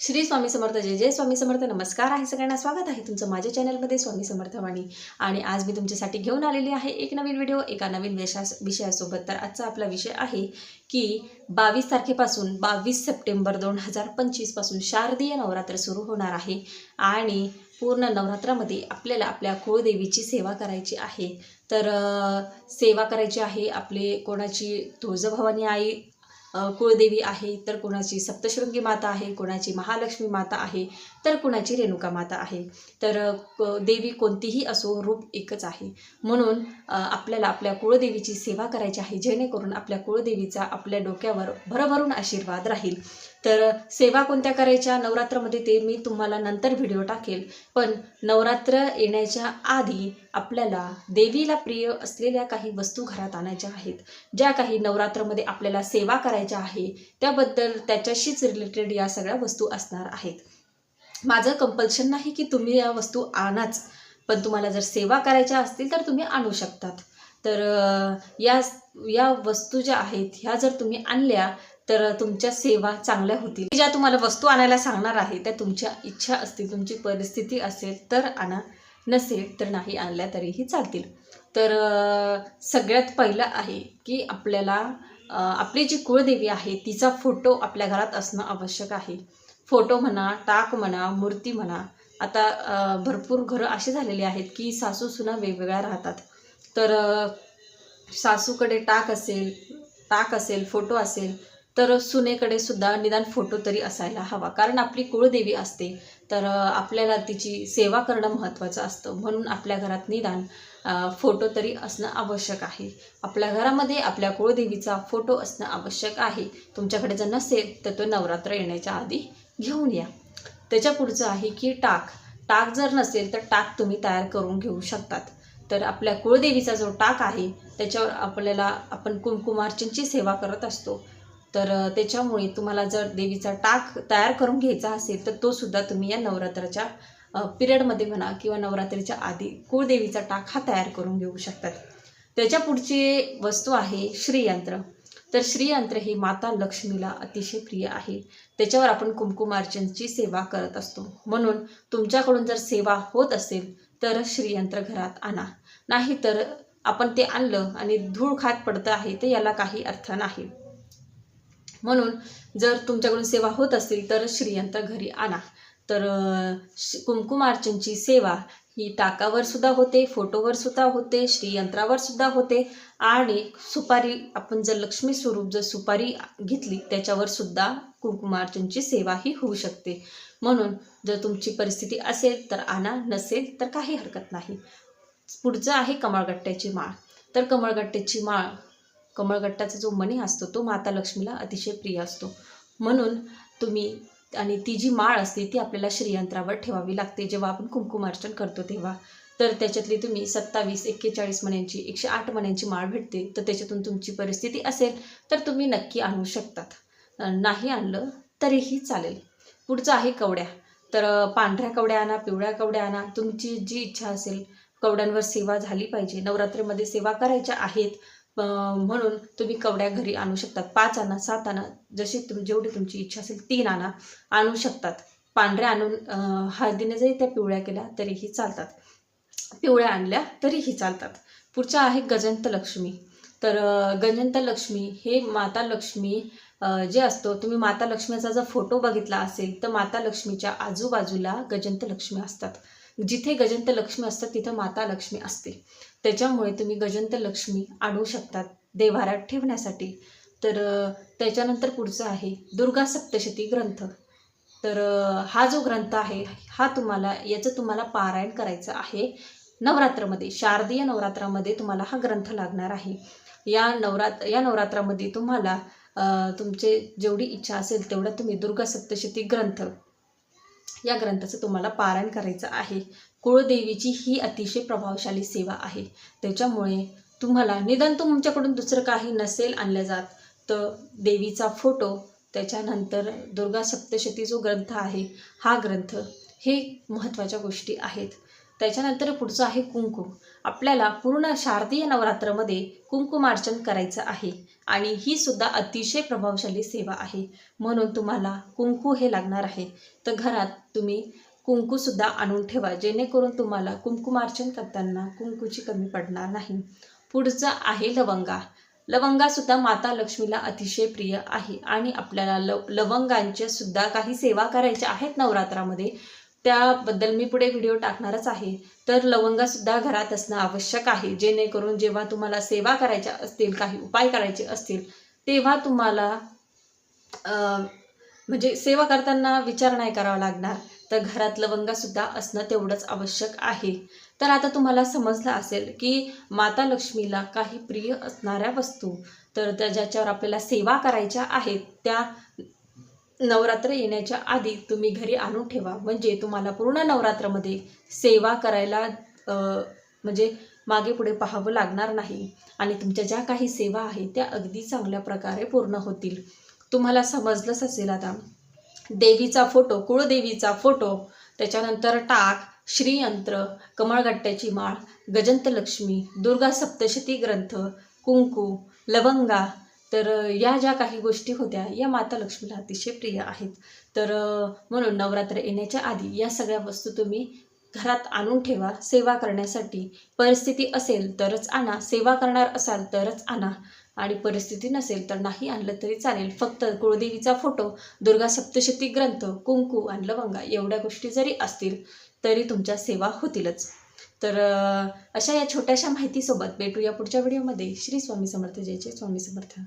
श्री स्वामी समर्थ जय जय स्वामी समर्थ. नमस्कार आहे सगळ्यांना. स्वागत आहे तुमचं माझ्या चॅनलमध्ये स्वामी समर्थवाणी. आणि आज मी तुमच्यासाठी घेऊन आलेली आहे एक नवीन व्हिडिओ एका नवीन विषया विषयासोबत. तर आजचा आपला विषय आहे की बावीस तारखेपासून बावीस सप्टेंबर दोन हजार पंचवीसपासून शारदीय नवरात्र सुरू होणार आहे. आणि पूर्ण नवरात्रामध्ये आपल्याला आपल्या कुळदेवीची सेवा करायची आहे. तर सेवा करायची आहे आपले कोणाची? तुळजभवानी आई कुळदेवी आहे तर कोणाची सप्तशृंगी माता आहे कोणाची महालक्ष्मी माता आहे तर कुणाची रेणुका माता आहे? तर क- देवी कोणतीही असो रूप एकच आहे. म्हणून आपल्याला आपल्या कुळदेवीची सेवा करायची आहे जेणेकरून आपल्या कुळदेवीचा आपल्या डोक्यावर भरभरून आशीर्वाद राहील. तर सेवा कोणत्या करायच्या? नवरात्रामध्ये ते मी तुम्हाला नंतर व्हिडिओ टाकेल. पण नवरात्र येण्याच्या आधी आपल्याला देवीला प्रिय असलेल्या काही वस्तू घरात आणायच्या आहेत. ज्या काही नवरात्रामध्ये आपल्याला सेवा करायच्या आहे त्याबद्दल त्याच्याशीच रिलेटेड या सगळ्या वस्तू असणार आहेत. माझं कंपल्शन नाही की तुम्ही या वस्तू आणाच पण तुम्हाला जर सेवा करायच्या असतील तर तुम्ही आणू शकतात. तर या या वस्तू ज्या आहेत ह्या जर तुम्ही आणल्या तर तुमच्या सेवा चांगल्या होतील. ज्या तुम्हाला वस्तू आणायला सांगणार आहे त्या तुमच्या इच्छा असतील तुमची परिस्थिती असेल तर आणा नसेल तर नाही आणल्या तरीही चालतील. तर सगळ्यात पहिलं आहे की आपल्याला आपली जी कुळदेवी आहे तिचा फोटो आपल्या घरात असणं आवश्यक आहे. फोटो म्हणा टाक म्हणा मूर्ती म्हणा आता भरपूर घरं अशी झालेली आहेत की सासू सुना वेगवेगळ्या राहतात. तर सासूकडे टाक असेल टाक असेल फोटो असेल तर सुनेकडे सुद्धा निदान फोटो तरी असायला हवा. कारण आपली कुळदेवी असते तर आपल्याला तिची सेवा करणं महत्त्वाचं असतं. म्हणून आपल्या घरात निदान फोटो तरी असणं आवश्यक आहे. आपल्या घरामध्ये आपल्या कुळदेवीचा फोटो असणं आवश्यक आहे. तुमच्याकडे जर नसेल तर तो नवरात्र येण्याच्या आधी घेऊन या. त्याच्या पुढचं आहे की टाक. टाक जर नसेल तर टाक तुम्ही तयार करून घेऊ शकतात. तर आपल्या कुळदेवीचा जो टाक आहे त्याच्यावर आपल्याला आपण कुंकुमार्चनची सेवा करत असतो. तर त्याच्यामुळे तुम्हाला जर देवीचा टाक तयार करून घ्यायचा असेल तर तो सुद्धा तुम्ही या नवरात्राच्या पिरियडमध्ये म्हणा किंवा नवरात्रीच्या आधी कुळदेवीचा टाक हा तयार करून घेऊ शकतात. त्याच्या पुढची वस्तू आहे श्रीयंत्र. तर श्रीयंत्र हे माता लक्ष्मीला अतिशय प्रिय आहे. त्याच्यावर आपण कुमकुमार्चनची सेवा करत असतो. म्हणून तुमच्याकडून जर सेवा होत असेल तर श्रीयंत्र घरात आणा. नाही तर आपण ते आणलं आणि धूळ खात पडतं आहे तर याला काही अर्थ नाही. म्हणून जर तुमच्याकडून सेवा होत असेल तर श्रीयंत्र घरी आणा. तर अं, श- सेवा ही टाकावर सुद्धा होते फोटोवर सुद्धा होते श्रीयंत्रावर सुद्धा होते. आणि सुपारी आपण जर लक्ष्मी स्वरूप जर सुपारी घेतली त्याच्यावर सुद्धा कुंकुमार्चनची सेवा ही होऊ शकते. म्हणून जर तुमची परिस्थिती असेल तर आणा नसेल तर काही हरकत नाही. पुढचं आहे कमळगट्ट्याची माळ. तर कमळगट्ट्याची माळ कमळगट्टाचा जो मणी असतो तो माता लक्ष्मीला अतिशय प्रिय असतो. म्हणून तुम्ही आणि ती जी माळ असते ती आपल्याला श्रीयंत्रावर ठेवावी लागते. जेव्हा आपण कुंकुमार्चन करतो तेव्हा. तर त्याच्यातली तुम्ही सत्तावीस एक्केचाळीस मण्यांची एकशे आठ मण्यांची माळ भेटते. तर त्याच्यातून तुमची परिस्थिती असेल तर तुम्ही नक्की आणू शकतात. नाही आणलं तरीही चालेल. पुढचं आहे कवड्या. तर पांढऱ्या कवड्या आणा पिवळ्या कवड्या आणा. तुमची जी इच्छा असेल कवड्यांवर सेवा झाली पाहिजे. नवरात्रीमध्ये सेवा करायच्या आहेत. म्हणून तुम्ही कवड्या घरी आणू शकतात. पाच आणा सात आणा जशी तुम जेवढी तुमची इच्छा असेल तीन आणा आणू शकतात. पांढऱ्या आणून हळदीने जरी त्या पिवळ्या केल्या तरीही चालतात. पिवळ्या आणल्या तरीही चालतात. पुढचं आहे गजंत लक्ष्मी. तर गजंत लक्ष्मी हे माता लक्ष्मी जे असतो तुम्ही माता लक्ष्मीचा जर फोटो बघितला असेल तर माता लक्ष्मीच्या आजूबाजूला गजंत लक्ष्मी असतात. जिथे गजंत लक्ष्मी असतात तिथं माता लक्ष्मी असते. त्याच्यामुळे तुम्ही गजंत लक्ष्मी आणू शकतात देवाऱ्यात ठेवण्यासाठी. तर त्याच्यानंतर पुढचं आहे दुर्गा सप्तशती ग्रंथ. तर हा जो ग्रंथ आहे हा तुम्हाला याचं तुम्हाला पारायण करायचं आहे. नवरात्रामध्ये शारदीय नवरात्रामध्ये तुम्हाला हा ग्रंथ लागणार आहे. या नवरात्र या नवरात्रामध्ये तुम्हाला तुमचे जेवढी इच्छा असेल तेवढा तुम्ही दुर्गा सप्तशती ग्रंथ या ग्रंथाचं तुम्हाला पारायण करायचं आहे. कुळदेवीची ही अतिशय प्रभावशाली सेवा आहे. त्याच्यामुळे तुम्हाला निदान तुमच्याकडून दुसरं काही नसेल आणलं जात. तर देवीचा फोटो त्याच्यानंतर दुर्गा सप्तशती जो ग्रंथ आहे हा ग्रंथ हे महत्त्वाच्या गोष्टी आहेत. त्याच्यानंतर पुढचं आहे कुंकू आपल्याला पूर्ण शारदीय नवरात्रामध्ये कुंकुमार्चन करायचं आहे आणि ही सुद्धा अतिशय प्रभावशाली सेवा आहे. म्हणून तुम्हाला कुंकू हे लागणार आहे. तर घरात तुम्ही कुंकूसुद्धा आणून ठेवा. जेणेकरून तुम्हाला कुंकुमार्चन करताना कुंकूची कमी पडणार नाही. पुढचं आहे लवंगा. लवंगासुद्धा माता लक्ष्मीला अतिशय प्रिय आहे आणि आपल्याला लव लवंगांच्या सुद्धा काही सेवा करायच्या आहेत नवरात्रामध्ये. त्याबद्दल मी पुढे व्हिडिओ टाकणारच आहे. तर लवंगासुद्धा घरात असणं आवश्यक आहे. जेणेकरून जेव्हा तुम्हाला सेवा करायच्या असतील काही उपाय करायचे असतील तेव्हा तुम्हाला म्हणजे सेवा करताना विचार नाही करावा लागणार. तर घरात लवंगासुद्धा असणं तेवढंच आवश्यक आहे. तर आता तुम्हाला समजलं असेल की माता लक्ष्मीला काही प्रिय असणाऱ्या वस्तू तर त्या ज्याच्यावर आपल्याला सेवा करायच्या आहेत त्या नवरात्र येण्याच्या आधी तुम्ही घरी आणून ठेवा. म्हणजे तुम्हाला पूर्ण नवरात्रामध्ये सेवा करायला म्हणजे मागे पुढे पाहावं लागणार नाही. आणि तुमच्या ज्या काही सेवा आहेत त्या अगदी चांगल्या प्रकारे पूर्ण होतील. तुम्हाला समजलंच असेल आता. देवीचा फोटो कुळदेवीचा फोटो त्याच्यानंतर टाक श्रीयंत्र कमळगट्ट्याची माळ गजंतलक्ष्मी दुर्गा सप्तशती ग्रंथ कुंकू लवंगा. तर या ज्या काही गोष्टी होत्या या माता लक्ष्मीला अतिशय प्रिय आहेत. तर म्हणून नवरात्र येण्याच्या आधी या सगळ्या वस्तू तुम्ही घरात आणून ठेवा. सेवा करण्यासाठी परिस्थिती असेल तरच आणा. सेवा करणार असाल तरच आणा. आणि परिस्थिती नसेल तर नाही आणलं तरी चालेल. फक्त कुळदेवीचा फोटो दुर्गा सप्तशती ग्रंथ कुंकू आणि लवंगा एवढ्या गोष्टी जरी असतील तरी तुमच्या सेवा होतीलच. तर अशा या छोट्याशा माहितीसोबत भेटूया पुढच्या व्हिडिओमध्ये. श्री स्वामी समर्थ. जयचे स्वामी समर्थ.